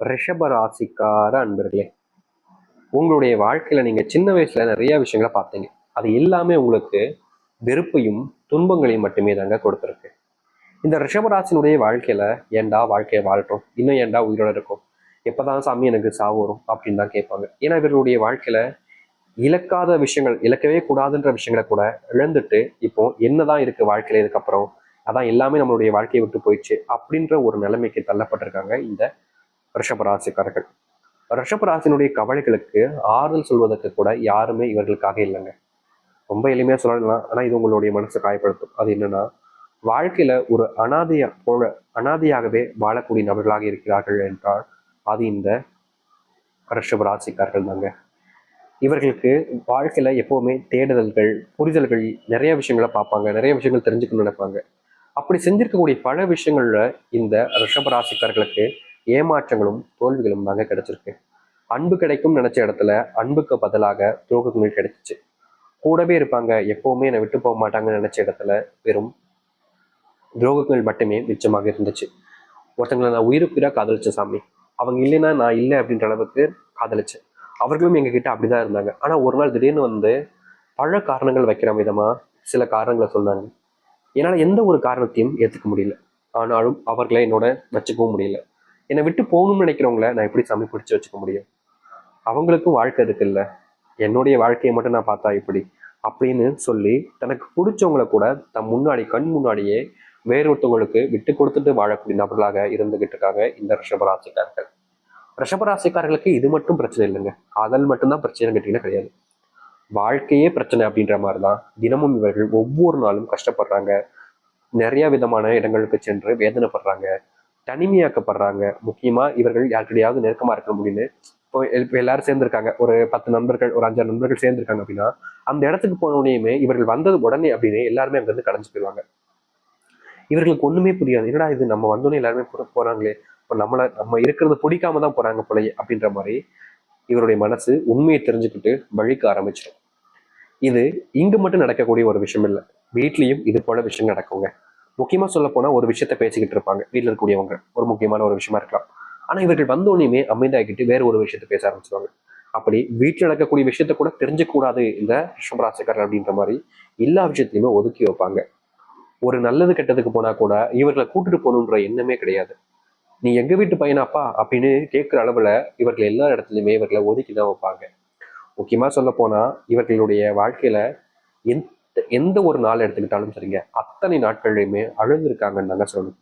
ரிஷப ராசிக்கார அன்பர்களே உங்களுடைய வாழ்க்கையில நீங்க சின்ன வயசுல நிறைய விஷயங்களை பார்த்தீங்க. அது எல்லாமே உங்களுக்கு வெறுப்பையும் துன்பங்களையும் மட்டுமே தாங்க கொடுத்துருக்கு. இந்த ரிஷபராசினுடைய வாழ்க்கையில ஏன்டா வாழ்க்கையை வாழ்கிறோம் இன்னும் ஏன்டா உயிரோட இருக்கும்? எப்போ தான் சாமி எனக்கு சாவு வரும்? அப்படின்னு தான் கேட்பாங்க. ஏன்னா இவர்களுடைய வாழ்க்கையில இழக்காத விஷயங்கள் இழக்கவே கூடாதுன்ற விஷயங்களை கூட இழந்துட்டு இப்போ என்னதான் இருக்கு வாழ்க்கையில இதுக்கப்புறம்? அதான் எல்லாமே நம்மளுடைய வாழ்க்கையை விட்டு போயிடுச்சு அப்படின்ற ஒரு நிலைமைக்கு தள்ளப்பட்டிருக்காங்க இந்த ரிஷபராசிக்காரர்கள். ரிஷபராசினுடைய கவலைகளுக்கு ஆறுதல் சொல்வதற்கு கூட யாருமே இவர்களுக்காக இல்லைங்க. ரொம்ப எளிமையாக சொல்லலாம் ஆனால் இது உங்களுடைய மனசை காயப்படுத்தும். அது என்னன்னா வாழ்க்கையில ஒரு அனாதைய போல அனாதையாகவே வாழக்கூடிய நபர்களாக இருக்கிறார்கள் என்றால் அது இந்த ரிஷபராசிக்காரர்கள் தாங்க. இவர்களுக்கு வாழ்க்கையில எப்பவுமே தேடுதல்கள் புரிதல்கள் நிறைய விஷயங்களை பார்ப்பாங்க நிறைய விஷயங்கள் தெரிஞ்சுக்கணும்னு நினைப்பாங்க. அப்படி செஞ்சிருக்கக்கூடிய பல விஷயங்கள்ல இந்த ரிஷபராசிக்காரர்களுக்கு ஏமாற்றங்களும் தோல்விகளும் தாங்க கிடைச்சிருக்கு. அன்பு கிடைக்கும் நினைச்ச இடத்துல அன்புக்கு பதிலாக துரோகங்கள் கிடைச்சிச்சு. கூடவே இருப்பாங்க எப்பவுமே என்னை விட்டு போக மாட்டாங்கன்னு நினைச்ச இடத்துல வெறும் துரோகங்கள் மட்டுமே மிச்சமாக இருந்துச்சு. ஒருத்தங்களை நான் உயிருக்குயிராக காதலிச்சேன் சாமி. அவங்க இல்லைன்னா நான் இல்லை அப்படின்ற அளவுக்கு காதலிச்சேன். அவர்களும் எங்ககிட்ட அப்படிதான் இருந்தாங்க. ஆனா ஒரு நாள் திடீர்னு வந்து பல காரணங்கள் வைக்கிற விதமா சில காரணங்களை சொன்னாங்க. என்னால் எந்த ஒரு காரணத்தையும் ஏற்றுக்க முடியல. ஆனாலும் அவர்களை என்னோட வச்சுக்கவும் முடியல. என்னை விட்டு போகணும்னு நினைக்கிறவங்கள நான் எப்படி சாமி பிடிச்சி வச்சுக்க முடியும்? அவங்களுக்கும் வாழ்க்கை இருக்கு இல்லை? என்னுடைய வாழ்க்கையை மட்டும் நான் பார்த்தா இப்படி அப்படின்னு சொல்லி தனக்கு பிடிச்சவங்கள கூட தன் முன்னாடி கண் முன்னாடியே வேறொருத்தவங்களுக்கு விட்டு கொடுத்துட்டு வாழக்கூடிய நபர்களாக இருந்துகிட்டு இருக்காங்க இந்த ரிஷபராசிக்காரர்கள். ரிஷபராசிக்காரர்களுக்கு இது மட்டும் பிரச்சனை இல்லைங்க. காதல் மட்டும்தான் பிரச்சனை கேட்டீங்கன்னா கிடையாது. வாழ்க்கையே பிரச்சனை அப்படின்ற மாதிரி தான் தினமும் இவர்கள் ஒவ்வொரு நாளும் கஷ்டப்படுறாங்க. நிறைய விதமான இடங்களுக்கு சென்று வேதனைப்படுறாங்க. தனிமையாக்கப்படுறாங்க. முக்கியமாக இவர்கள் யாருக்கிடையாவது நெருக்கமாக இருக்க முடியும்னு இப்போ இப்போ எல்லாரும் சேர்ந்துருக்காங்க. ஒரு பத்து நண்பர்கள் ஒரு அஞ்சாறு நண்பர்கள் சேர்ந்துருக்காங்க அப்படின்னா அந்த இடத்துக்கு போன உடனேயுமே இவர்கள் வந்தது உடனே அப்படின்னு எல்லாருமே அங்கேருந்து கடைஞ்சு போயிடுவாங்க இவர்களுக்கு ஒன்றுமே புரியாது. என்னடா இது? நம்ம வந்தோடனே எல்லாருமே போ- போகிறாங்களே இப்போ நம்மளை நம்ம இருக்கிறது பிடிக்காம தான் போகிறாங்க போலயே அப்படின்ற மாதிரி இவருடைய மனசு உண்மையை தெரிஞ்சுக்கிட்டு வழிக்க ஆரம்பிச்சிடும். இது இங்கு மட்டும் நடக்கக்கூடிய ஒரு விஷயம் இல்லை. வீட்லேயும் இது போல விஷயம் நடக்குங்க. முக்கியமா சொல்ல போனா ஒரு விஷயத்த பேசிக்கிட்டு இருப்பாங்க. வீட்டில் இருக்கக்கூடியவங்க. ஒரு முக்கியமான ஒரு விஷயமா இருக்கலாம். ஆனா இவர்கள் வந்தோடனே அமைதியாகிட்டு வேற ஒரு விஷயத்த பேச ஆரம்பிச்சிருவாங்க. அப்படி வீட்டில் நடக்கக்கூடிய விஷயத்த கூட தெரிஞ்சக்கூடாது இந்த ரிஷபராசிக்காரர் அப்படின்ற மாதிரி எல்லா விஷயத்தையுமே ஒதுக்கி வைப்பாங்க. ஒரு நல்லது கெட்டதுக்கு போனா கூட இவர்களை கூட்டிட்டு போகணுன்ற எண்ணமே கிடையாது. நீ எங்க வீட்டு பையனாப்பா? அப்படின்னு கேட்குற அளவுல இவர்கள் எல்லா இடத்துலையுமே இவர்களை ஒதுக்கி தான் வைப்பாங்க. முக்கியமா சொல்ல போனால் இவர்களுடைய வாழ்க்கையில எந்த எந்த ஒரு நாள் எடுத்துக்கிட்டாலும் சரிங்க அத்தனை நாட்கள்லையுமே அழுந்திருக்காங்கன்னு தாங்க சொல்லணும்.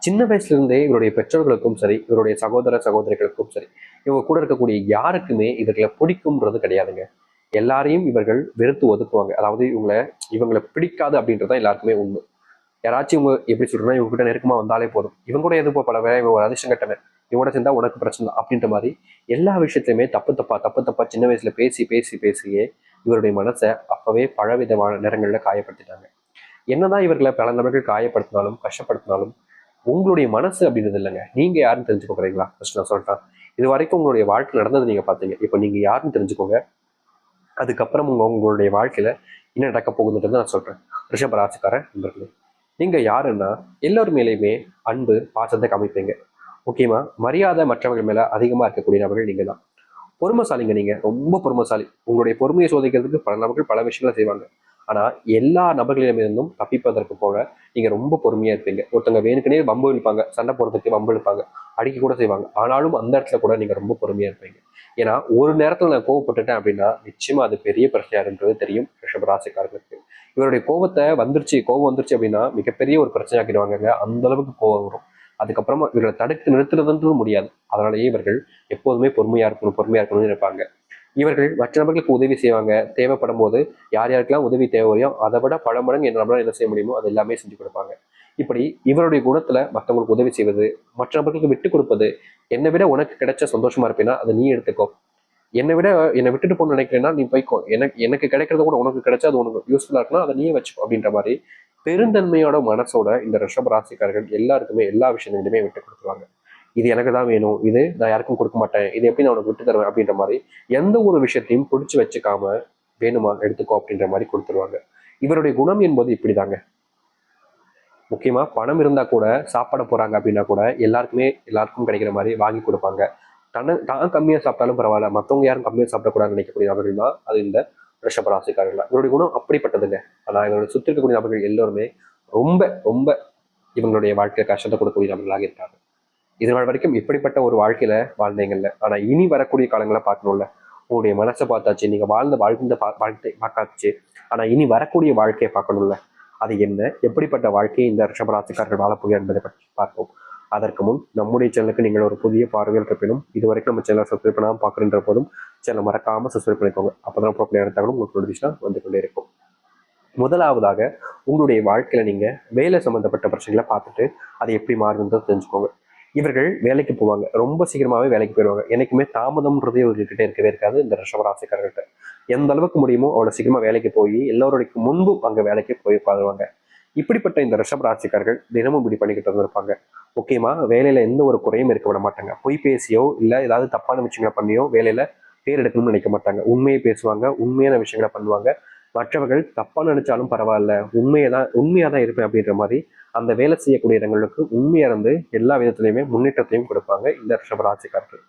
சின்ன வயசுல இருந்தே இவருடைய பெற்றோர்களுக்கும் சரி இவருடைய சகோதர சகோதரிகளுக்கும் சரி இவங்க கூட இருக்கக்கூடிய யாருக்குமே இவர்களை பிடிக்கும்ன்றது கிடையாதுங்க. எல்லாரையும் இவர்கள் வெறுத்து ஒதுக்குவாங்க. அதாவது இவங்களை இவங்களை பிடிக்காது அப்படின்றது தான் எல்லாருக்குமே உண்மை. யாராச்சும் இவங்க எப்படி சொல்றேன்னா இவங்க கிட்ட நெருக்கமா வந்தாலே போதும். இவங்க கூட எதுவும் பழவே இவங்க ஒரு அதிர்ஷ்டம் கட்டவன். இவனோட சேர்ந்தா உனக்கு பிரச்சனை அப்படின்ற மாதிரி எல்லா விஷயத்துலையுமே தப்பு தப்பா தப்பு தப்பா சின்ன வயசுல பேசி பேசி பேசியே இவருடைய மனசை அப்பவே பலவிதமான நேரங்கள்ல காயப்படுத்திட்டாங்க. என்னதான் இவர்களை பல நபர்கள் காயப்படுத்தினாலும் கஷ்டப்படுத்தினாலும் உங்களுடைய மனசு அப்படின்றது இல்லைங்க. நீங்க யாருன்னு தெரிஞ்சுக்க ஃபர்ஸ்ட் நான் சொல்றேன். இது வரைக்கும் உங்களுடைய வாழ்க்கை நடந்தது நீங்க பாத்தீங்க இப்போ நீங்க யாருன்னு தெரிஞ்சுக்கோங்க. அதுக்கப்புறம் உங்க உங்களுடைய வாழ்க்கையில என்ன நடக்க போகுதுன்றது நான் சொல்றேன். ரிஷபராசிக்காரன் நண்பர்களே நீங்க யாருன்னா எல்லோர் மேலேயுமே அன்பு பாசத்தை காமிப்பீங்க. முக்கியமா மரியாதை மற்றவர்கள் மேல அதிகமா இருக்கக்கூடிய நபர்கள் நீங்க தான் பொறுமைசாலிங்க நீங்கள் ரொம்ப பொறுமைசாலி. உங்களுடைய பொறுமையை சோதிக்கிறதுக்கு பல நபர்கள் பல விஷயங்களை செய்வாங்க. ஆனால் எல்லா நபர்களிடமிருந்தும் தப்பிப்பதற்கு போல நீங்கள் ரொம்ப பொறுமையாக இருப்பீங்க. ஒருத்தங்க வேணுக்குனே வம்பு இழுப்பாங்க. சண்டை போடுறதுக்கு வம்பு இழுப்பாங்க. அடிக்க கூட செய்வாங்க. ஆனாலும் அந்த இடத்துல கூட நீங்கள் ரொம்ப பொறுமையாக இருப்பீங்க. ஏன்னா ஒரு நேரத்தில் நான் கோவப்பட்டுட்டேன் அப்படின்னா நிச்சயமாக அது பெரிய பிரச்சனையா இருன்றது தெரியும் ரிஷபராசிக்காரர்களுக்கு இவருடைய கோவத்தை வந்துருச்சு கோவம் வந்துருச்சு அப்படின்னா மிகப்பெரிய ஒரு பிரச்சனை ஆக்கிடுவாங்கங்க அந்த அளவுக்கு கோவம் வரும். அதுக்கப்புறமா இவர்களை தடுத்து நிறுத்துறதுன்றது முடியாது. அதனாலேயே இவர்கள் எப்போதுமே பொறுமையா இருக்கணும் பொறுமையா இருக்கணும்னு இருப்பாங்க இவர்கள் மற்ற நபர்களுக்கு உதவி செய்வாங்க. தேவைப்படும் போது யார் யாருக்கெல்லாம் உதவி தேவையோ அதை விட பல மடங்கு என்ன நம்மளால என்ன செய்ய முடியுமோ அது எல்லாமே செஞ்சு கொடுப்பாங்க. இப்படி இவருடைய குணத்துல மற்றவங்களுக்கு உதவி செய்வது மற்ற நபர்களுக்கு விட்டு கொடுப்பது என்னை விட உனக்கு கிடைச்ச சந்தோஷமா இருப்பேன்னா அதை நீ எடுத்துக்கோ. என்னை விட என்னை விட்டுட்டு போகணும்னு நினைக்கிறேன்னா நீ போய்க்கோ. எனக்கு எனக்கு கிடைக்கிறத கூட உனக்கு கிடைச்சா அது உனக்கு யூஸ்ஃபுல்லா இருக்குன்னா அதை நீயே வச்சுக்கோ அப்படின்ற மாதிரி பெருந்தன்மையோட மனசோட இந்த ரிஷப ராசிக்காரர்கள் எல்லாருக்குமே எல்லா விஷயங்களையுமே விட்டு கொடுத்துருவாங்க. இது எனக்கு தான் வேணும் இது நான் யாருக்கும் கொடுக்க மாட்டேன் இது எப்படி நான் உனக்கு விட்டு தருவேன் அப்படின்ற மாதிரி எந்த ஒரு விஷயத்தையும் பிடிச்சி வச்சுக்காம வேணுமா எடுத்துக்கோ அப்படின்ற மாதிரி கொடுத்துருவாங்க. இவருடைய குணம் என்பது இப்படிதாங்க. முக்கியமா பணம் இருந்தா கூட சாப்பாட போறாங்க அப்படின்னா கூட எல்லாருக்குமே எல்லாருக்கும் கிடைக்கிற மாதிரி வாங்கி கொடுப்பாங்க. தன்னை தான் கம்மியா சாப்பிட்டாலும் பரவாயில்ல மத்தவங்க யாரும் கம்மியா சாப்பிடக்கூடாதுன்னு நினைக்கக்கூடிய நபர்கள் தான் அது இந்த ரிஷப ராசிக்காரர்கள் இவருடைய குணம் அப்படிப்பட்டதுங்க. ஆனா இவருடைய சுற்றி இருக்கக்கூடிய நபர்கள் எல்லோருமே ரொம்ப ரொம்ப இவங்களுடைய வாழ்க்கை கஷ்டத்தை கொடுக்கக்கூடிய நபர்களாக இருக்காங்க. இது நாள் வரைக்கும் இப்படிப்பட்ட ஒரு வாழ்க்கையில வாழ்ந்தீங்கல்ல. ஆனா இனி வரக்கூடிய காலங்களை பார்க்கணும்ல. உங்களுடைய மனசை பார்த்தாச்சு நீங்க வாழ்ந்த வாழ்ந்த பா- வாழ்க்கை பார்க்காச்சு ஆனா இனி வரக்கூடிய வாழ்க்கையை பார்க்கணும்ல. அது என்ன? எப்படிப்பட்ட வாழ்க்கையை இந்த ரிஷபராசிக்காரர்கள் வாழப்போகிறார் என்பதை பற்றி பார்ப்போம். அதற்கு முன் நம்முடைய சேனலுக்கு நீங்கள் ஒரு புதிய பார்வையில் இருப்பினும் இதுவரைக்கும் நம்ம சேனலை சப்ஸ்கிரைப் பண்ணாமல் பார்க்குறன்ற போதும் சேனலை மறக்காமல் சப்ஸ்கிரைப் பண்ணிக்கோங்க. அப்பதான் போக்கில் எடுத்தாலும் உங்களுக்கு நோட்டிஃபிகேஷன் வந்து கொண்டே இருக்கும். முதலாவதாக உங்களுடைய வாழ்க்கையில் நீங்கள் வேலை சம்மந்தப்பட்ட பிரச்சனைகளை பார்த்துட்டு அதை எப்படி மாறுதுன்றதை தெரிஞ்சுக்கோங்க. இவர்கள் வேலைக்கு போவாங்க. ரொம்ப சீக்கிரமாகவே வேலைக்கு போயிடுவாங்க. என்றைக்குமே தாமதம்ன்றதே இவர்கிட்ட இருக்கவே இருக்காது இந்த ரிஷபராசிக்காரர்கிட்ட எந்த அளவுக்கு முடியுமோ அவ்வளோ சீக்கிரமாக வேலைக்கு போய் எல்லோருடைய முன்பும் அங்கே வேலைக்கு போய் பாருவாங்க இப்படிப்பட்ட இந்த ரிஷபராசிக்காரர்கள் தினமும் இப்படி பண்ணிக்கிட்டு இருந்திருப்பாங்க. முக்கியமா வேலையில எந்த ஒரு குறையும் இருக்க விட மாட்டாங்க. பொய் பேசியோ இல்ல ஏதாவது தப்பான விஷயங்களை பண்ணியோ வேலையில பேர் எடுக்கணும்னு நினைக்க மாட்டாங்க. உண்மையை பேசுவாங்க உண்மையான விஷயங்களை பண்ணுவாங்க. மற்றவர்கள் தப்பா நினைச்சாலும் பரவாயில்ல உண்மையை தான் உண்மையா தான் இருப்பேன் அப்படின்ற மாதிரி அந்த வேலை செய்யக்கூடிய இடங்களுக்கு உண்மையா இருந்து எல்லா விதத்திலையுமே முன்னேற்றத்தையும் கொடுப்பாங்க இந்த ரிஷபராசிக்காரர்கள்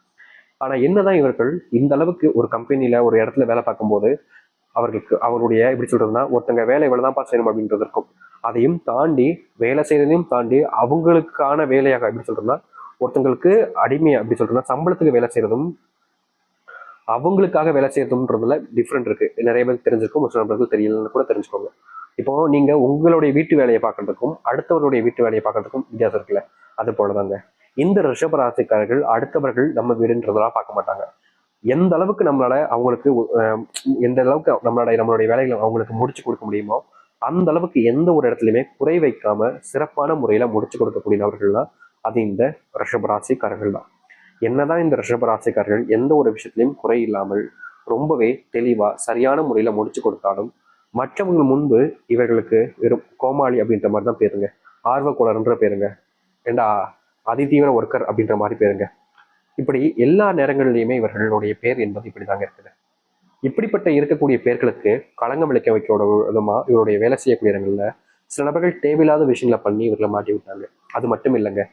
ஆனா என்னதான் இவர்கள் இந்த அளவுக்கு ஒரு கம்பெனில ஒரு இடத்துல வேலை பார்க்கும்போது அவர்களுக்கு அவருடைய எப்படி சொல்றதுன்னா ஒருத்தங்க வேலை இவ்வளவுதான்ப்பா செய்யணும் அப்படின்றது இருக்கும். அதையும் தாண்டி வேலை செய்யறதையும் தாண்டி அவங்களுக்கான வேலையாக எப்படி சொல்றதுன்னா ஒருத்தங்களுக்கு அடிமையா அப்படி சொல்றதுன்னா சம்பளத்துக்கு வேலை செய்யறதும் அவங்களுக்காக வேலை செய்யறதுன்றதுல டிஃப்ரெண்ட் இருக்கு. நிறைய பேருக்கு தெரிஞ்சிருக்கும் ஒரு சில பேருக்கு தெரியலன்னு கூட தெரிஞ்சுக்கோங்க. இப்போ நீங்க உங்களுடைய வீட்டு வேலையை பார்க்கறதுக்கும் அடுத்தவருடைய வீட்டு வேலையை பார்க்கறதுக்கும் வித்தியாசம் இருக்குல்ல. அது போலதாங்க. இந்த ரிஷபராசிக்காரர்கள் அடுத்தவர்கள் நம்ம வீடுன்றதெல்லாம் பார்க்க மாட்டாங்க. எந்த அளவுக்கு நம்மளால அவங்களுக்கு எந்த அளவுக்கு நம்மளோட நம்மளுடைய வேலைகளை அவங்களுக்கு முடிச்சு கொடுக்க முடியுமோ அந்த அளவுக்கு எந்த ஒரு இடத்துலையுமே குறை வைக்காம சிறப்பான முறையில முடிச்சு கொடுக்கக்கூடிய நபர்கள் தான் அது இந்த ரிஷபராசிக்காரர்கள் தான். என்னதான் இந்த ரிஷபராசிக்காரர்கள் எந்த ஒரு விஷயத்திலையும் குறை இல்லாமல் ரொம்பவே தெளிவா சரியான முறையில முடிச்சு கொடுத்தாலும் மற்றவங்க முன்பு இவர்களுக்கு வெறும் கோமாளி அப்படின்ற மாதிரி தான் பேருங்க. ஆர்வக்குளர்ன்ற பேருங்க. ஏண்டா அதிதீவிர ஒர்க்கர் அப்படின்ற மாதிரி பேருங்க. இப்படி எல்லா நேரங்களிலையுமே இவர்களுடைய பேர் என்பது இப்படிதாங்க இருக்குது. இப்படிப்பட்ட இருக்கக்கூடிய பேர்களுக்கு களங்கம் விளைக்க வைக்க விதமா இவருடைய வேலை செய்யக்கூடிய இடங்கள்ல சில நபர்கள் தேவையில்லாத விஷயங்களை பண்ணி இவர்களை மாட்டி விட்டாங்க. அது மட்டும் இல்லைங்க.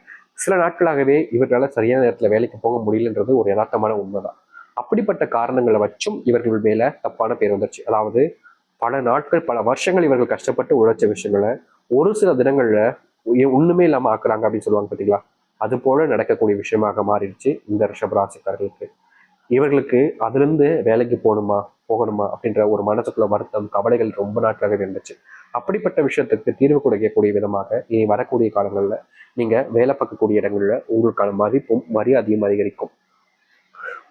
சில நாட்களாகவே இவர்களால் சரியான நேரத்தில் வேலைக்கு போக முடியலன்றது ஒரு யதார்த்தமான உண்மைதான். அப்படிப்பட்ட காரணங்களை வச்சும் இவர்கள் மேல தப்பான பேர் வந்துருச்சு. அதாவது பல நாட்கள் பல வருஷங்கள் இவர்கள் கஷ்டப்பட்டு உழைச்ச விஷயங்களை ஒரு சில தினங்கள்ல ஒண்ணுமே இல்லாம ஆக்குறாங்க அப்படின்னு சொல்லுவாங்க பாத்தீங்களா? அது போல நடக்கக்கூடிய விஷயமாக மாறிடுச்சு இந்த ரிஷபராசிக்காரர்களுக்கு. இவர்களுக்கு அதிலிருந்து வேலைக்கு போகணுமா போகணுமா அப்படின்ற ஒரு மனசுக்குள்ள வருத்தம் கவலைகள் ரொம்ப நாட்களாகவே இருந்துச்சு. அப்படிப்பட்ட விஷயத்துக்கு தீர்வு கொடுக்கக்கூடிய விதமாக இனி வரக்கூடிய காலங்கள்ல நீங்க வேலை பார்க்கக்கூடிய இடங்கள்ல உங்களுக்கான மதிப்பும் மரியாதையும் அதிகரிக்கும்.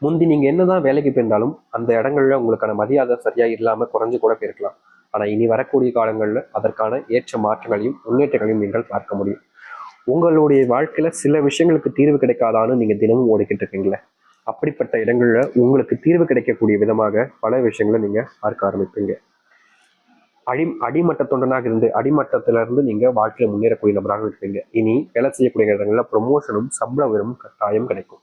முந்தி நீங்க என்னதான் வேலைக்கு போயிருந்தாலும் அந்த இடங்கள்ல உங்களுக்கான மரியாதை சரியா இல்லாம குறைஞ்சு கூட போயிருக்கலாம். ஆனா இனி வரக்கூடிய காலங்களில் அதற்கான ஏற்ற மாற்றங்களையும் முன்னேற்றங்களையும் நீங்கள் பார்க்க முடியும். உங்களுடைய வாழ்க்கையில சில விஷயங்களுக்கு தீர்வு கிடைக்காதான்னு நீங்க தினமும் ஓடிக்கிட்டு இருக்கீங்களே. அப்படிப்பட்ட இடங்கள்ல உங்களுக்கு தீர்வு கிடைக்கக்கூடிய விதமாக பல விஷயங்களை நீங்க பார்க்க ஆரம்பிப்பீங்க. அடி அடிமட்ட தொண்டனாக இருந்து அடிமட்டத்துல இருந்து நீங்க வாழ்க்கையில முன்னேறக்கூடிய நபராக இருப்பீங்க. இனி வேலை செய்யக்கூடிய இடங்கள்ல ப்ரொமோஷனும் சம்பள உயர்வும் கட்டாயம் கிடைக்கும்.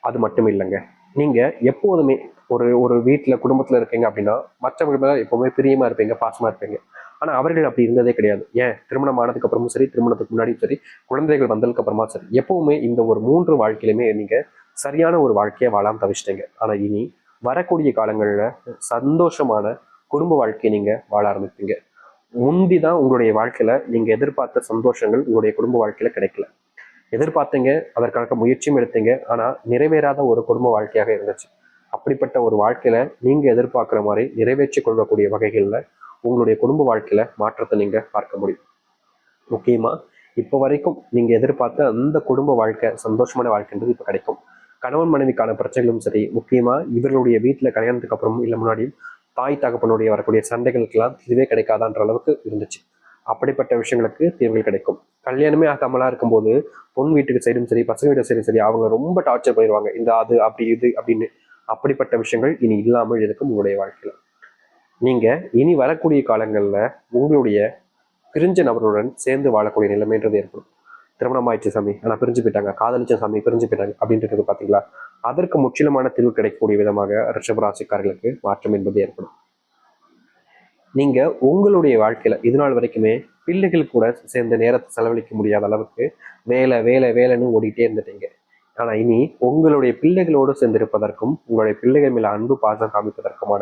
அது மட்டும் இல்லைங்க. நீங்க எப்போதுமே ஒரு ஒரு வீட்டுல குடும்பத்துல இருக்கீங்க அப்படின்னா மற்றவங்க மேல எப்பவுமே பிரியமா இருப்பீங்க பாசமா இருப்பீங்க. ஆனால் அவர்கள் அப்படி இருந்ததே கிடையாது. ஏன்? திருமணம் ஆனதுக்கு அப்புறமும் சரி திருமணத்துக்கு முன்னாடியும் சரி குழந்தைகள் வந்ததுக்கு அப்புறமா சரி. எப்பவுமே இந்த ஒரு மூன்று வாழ்க்கையிலுமே நீங்க சரியான ஒரு வாழ்க்கையை வாழாம தவிச்சிட்டீங்க. ஆனால் இனி வரக்கூடிய காலங்களில் சந்தோஷமான குடும்ப வாழ்க்கையை நீங்க வாழ ஆரம்பிப்பீங்க. முந்தி தான் உங்களுடைய வாழ்க்கையில நீங்க எதிர்பார்த்த சந்தோஷங்கள் உங்களுடைய குடும்ப வாழ்க்கையில கிடைக்கல. எதிர்பார்த்தீங்க அதற்காக முயற்சியும் எடுத்தீங்க ஆனா நிறைவேறாத ஒரு குடும்ப வாழ்க்கையாக இருந்துச்சு. அப்படிப்பட்ட ஒரு வாழ்க்கையில நீங்க எதிர்பார்க்குற மாதிரி நிறைவேற்றிக் கொள்ளக்கூடிய வகைகளில் உங்களுடைய குடும்ப வாழ்க்கையில மாற்றத்தை நீங்க பார்க்க முடியும். முக்கியமா இப்போ வரைக்கும் நீங்க எதிர்பார்த்த அந்த குடும்ப வாழ்க்கை சந்தோஷமான வாழ்க்கைன்றது இப்போ கிடைக்கும். கணவன் மனைவிக்கான பிரச்சனைகளும் சரி முக்கியமா இவர்களுடைய வீட்டுல கல்யாணத்துக்கு அப்புறம் இல்லை முன்னாடியும் தாய் தகப்பனுடைய வரக்கூடிய சண்டைகளுக்கெல்லாம் இதுவே கிடைக்காதான்ற அளவுக்கு இருந்துச்சு. அப்படிப்பட்ட விஷயங்களுக்கு தீர்வுகள் கிடைக்கும். கல்யாணமே ஆகாமலா இருக்கும்போது பொன் வீட்டுக்கு சைடும் சரி பசங்க வீட்டு சைடும் சரி அவங்க ரொம்ப டார்ச்சர் பண்ணிடுவாங்க. இந்த அது அப்படி இது அப்படின்னு. அப்படிப்பட்ட விஷயங்கள் இனி இல்லாமல் இருக்கும் உங்களுடைய வாழ்க்கையில. நீங்க இனி வரக்கூடிய காலங்கள்ல உங்களுடைய பிரிஞ்ச நபருடன் சேர்ந்து வாழக்கூடிய நிலைமைன்றது ஏற்படும். திருமணம் ஆயிடுச்சு சாமி. ஆனா பிரிஞ்சு போயிட்டாங்க. காதலிச்ச சாமி பிரிஞ்சு போயிட்டாங்க அப்படின்றது பாத்தீங்களா? அதற்கு முற்றிலுமான தீர்வு கிடைக்கக்கூடிய விதமாக ரிஷபராசிக்காரர்களுக்கு மாற்றம் என்பது ஏற்படும். நீங்க உங்களுடைய வாழ்க்கையில இது நாள் வரைக்குமே பிள்ளைகள் கூட சேர்ந்த நேரத்தை செலவழிக்க முடியாத அளவுக்கு வேலை வேலை வேலைன்னு ஓடிட்டே இருந்துட்டீங்க. ஆனா இனி உங்களுடைய பிள்ளைகளோடு சேர்ந்திருப்பதற்கும் உங்களுடைய பிள்ளைகள் மேல அன்பு பாசம் காமிப்பதற்குமான